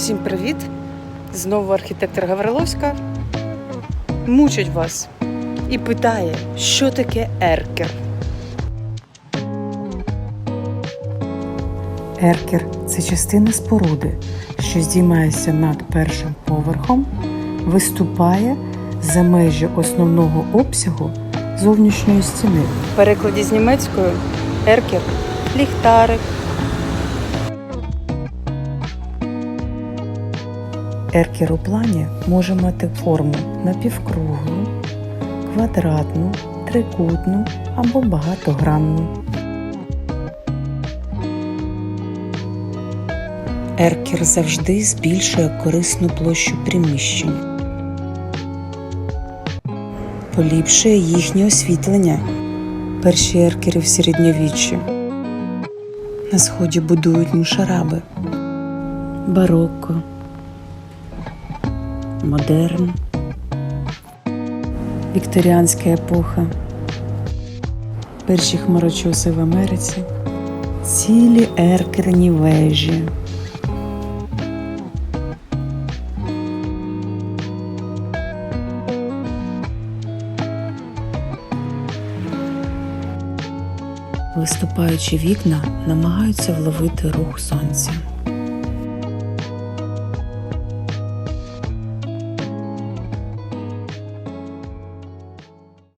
Всім привіт! Знову архітектор Гавриловська мучить вас і питає, що таке еркер. Еркер це частина споруди, що здіймається над першим поверхом, виступає за межі основного обсягу зовнішньої стіни. В перекладі з німецької еркер ліхтарик. Еркер у плані може мати форму напівкруглу, квадратну, трикутну або багатогранну. Еркер завжди збільшує корисну площу приміщень. Поліпшує їхнє освітлення. Перші еркери в середньовіччі. На сході будують мушараби. Барокко. Модерн. Вікторіанська епоха. Перші хмарочоси в Америці. Цілі еркерні вежі. Виступаючі вікна намагаються вловити рух сонця.